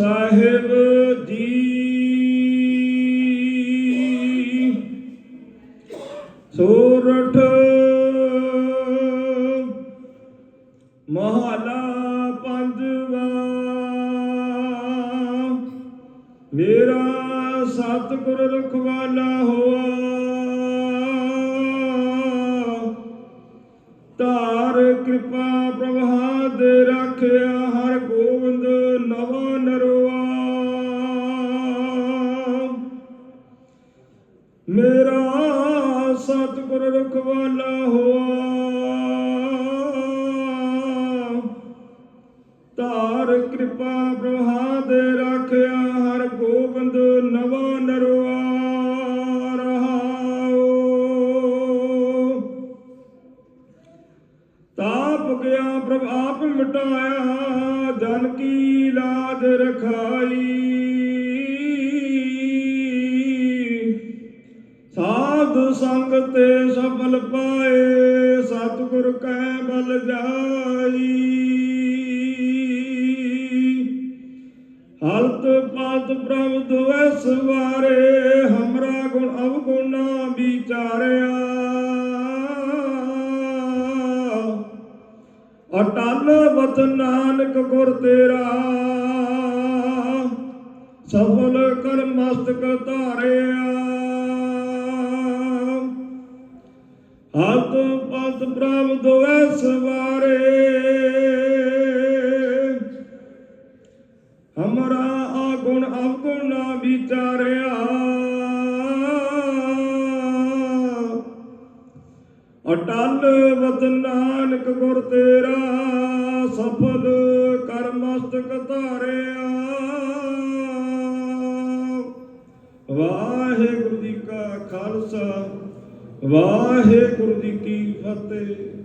ਸਾਹਿਬ ਜੀ ਸੋਰਠ ਮਹਲਾ ਪੰਜਵਾ। ਮੇਰਾ ਸਤਿਗੁਰ ਰਖਵਾਲਾ ਹੋਆ। ਧਾਰ ਕਿਰਪਾ ਪ੍ਰਭਾ ਦੇ ਰੱਖਿਆ। ਮੇਰਾ ਸਤਿਗੁਰ ਰਖਵਾਲਾ ਹੋਆ। ਧਾਰ ਕਿਰਪਾ ਪ੍ਰਭਾ ਦੇ ਰੱਖਿਆ, ਹਰ ਗੋਬਿੰਦ ਨਵਾ ਨਰਵਾ ਰਹਾਓ ਤਾਪ ਗਿਆ ਪ੍ਰਭ, ਆਪ ਮਿਟਾਇਆ, ਜਨ ਕੀ ਲਾਜ ਰਖਾਈ ਸਾਧ ਸੰਗ ਤੇ ਸਫਲ ਪਾਏ, ਸਤਿਗੁਰ ਕੈ ਬਲ ਜਾਈ। ਹਲਤ ਪਾਤ ਪ੍ਰਭ ਦੁਐ ਸਵਾਰੇ, ਹਮਰਾ ਗੁਣ ਅਵਗੁਣਾ ਵਿਚਾਰਿਆ। ਅਟਲ ਵਚਨ ਨਾਨਕ ਗੁਰ ਤੇਰਾ, ਸਫਲ ਕਰ ਮਸਤਕ ਧਾਰਿਆ। ਹੱਥ ਪਤ ਪ੍ਰਭ ਦੁਐ ਸਵਾਰੇ। ਹਮਰਾ ਆਗੁਣ ਅਵਗੁਣ ਨਾ ਵਿਚਾਰਿਆ। ਅਟਲ ਵਤਨ ਨਾਨਕ ਗੁਰ ਤੇਰਾ, ਸਫਲ ਕਰ ਮਸਤਕ ਧਾਰਿਆ। ਵਾਹਿਗੁਰੂ ਜੀ ਕਾ ਖਾਲਸਾ ਵਾਹਿਗੁਰੂ ਜੀ ਕੀ ਫਤਿਹ।